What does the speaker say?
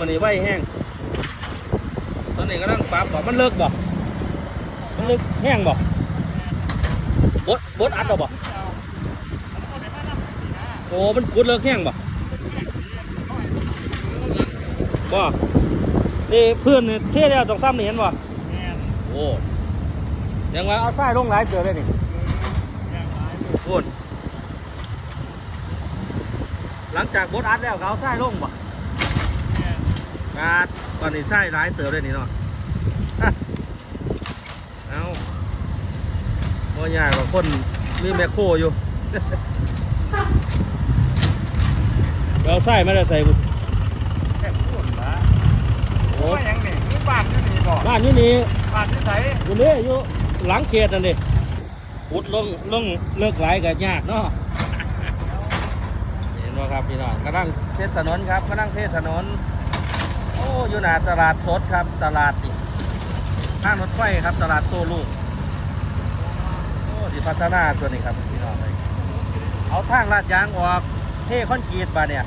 มันนี่ไว้แห้งตอนนี้กำลังปรับบอกมันเลิกบอกมันเลิกแห้งบอกบดบดอัดเอาบอกโอ้มันกุดเลิกแห้งบอกบ่นี่เพื่อนเนี่ยเท่แล้วต้องซ้ำนี่เห็นบ่โอ้ยังไงเอาไส้ลงหลายเจอเลยนี่โอ้นหลังจากบดอัดแล้วก็เอาไส้ลงบ่ ครับตอนนี้ไส้ร้ายเติบเลยนี่เนาะอะเอาโอ้ยากกว่าคนมีแมคโครอยู่เอาไส้มาได้ใส่บุแค่พูดละโอ้ว่าอย่างนี้นี่บ้านที่นี่บอกบ้านอยู่นี่บ้านที่ไหนอยู่นี่อยู่หลังเขตนั่นดิอุดลงลงเลิกไหลกับยากเนาะเห็นไหมครับพี่น้องกำลังเทศถนนครับกำลังเทศถนน โอ้อยู่หน้าตลาดสดครับ ตลาดนี่ข้างรถไฟครับ ตลาดโตลูกโอ้ดีพัฒนาตัวนี้ครับพี่น้องเลยเอาทางลาดยางออกเทคอนกรีตบาเนี่ย